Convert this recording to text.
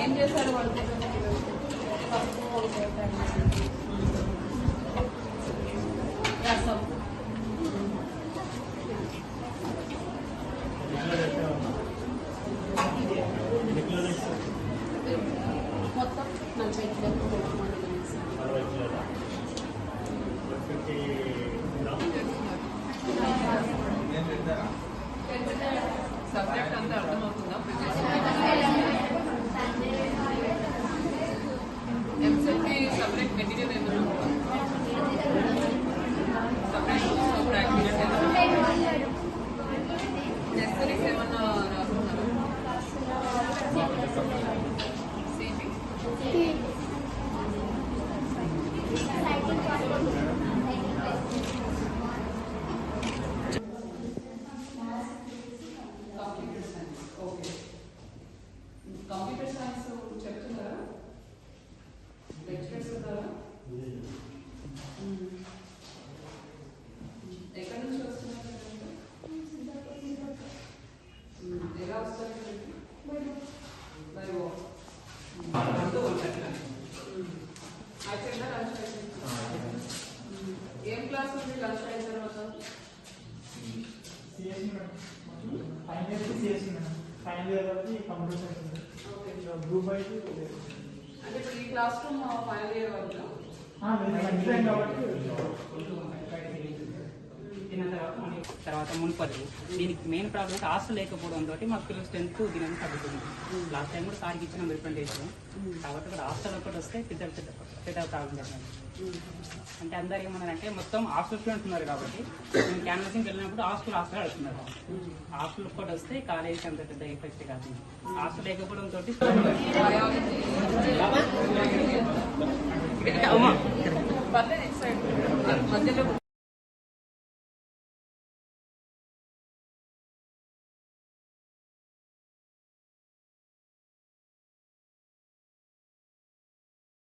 ఏం చేశాడు రసం. మొత్తం మంచిగా కిలోలు సబ్జెక్ట్ అంతా అర్థమవుతుందా ఎంసెట్కి సపరేట్ మెటీరియల్ ఏదైనా సపరేట్ ప్రాక్టీస్ నెసరీస్ ఏమన్నా రాస్తున్నారు ఏం క్లాస్ ఉంది లంచ్ అయిన తర్వాత final year CSC madam final year వరకు కంప్యూటర్ సైన్స్ గ్రూప్ అయితే అంటే ఇప్పుడు ఈ క్లాస్ రూమ్ ఫైనల్ ఇయర్ వరకు కాబట్టి తిన్న తర్వాత మళ్ళీ తర్వాత మున్పల్లి దీనికి మెయిన్ ప్రాబ్లం హాస్టల్ లేకపోవడం తోటి మాకు పిల్లలు స్ట్రెంత్ దీని తగ్గుతుంది. లాస్ట్ టైం కూడా సార్కి ఇచ్చిన రిప్రజెంటేషన్ కాబట్టి ఇక్కడ హాస్టల్ ఒకటి వస్తే పెద్ద పెద్ద పెద్ద ప్రాబ్లం జరిగింది. అంటే అందరు ఏమన్నారంటే మొత్తం హాస్టల్ స్టూడెంట్స్ ఉన్నారు కాబట్టి మేము క్యాన్వసింగ్కి వెళ్ళినప్పుడు హాస్టల్ హాస్టల్ అడుగుతున్నారు హాస్టల్ ఒకటి వస్తే కాలేజీకి అంత పెద్ద ఎఫెక్ట్ కాదు. హాస్టల్ లేకపోవడం తోటి మధ్యలో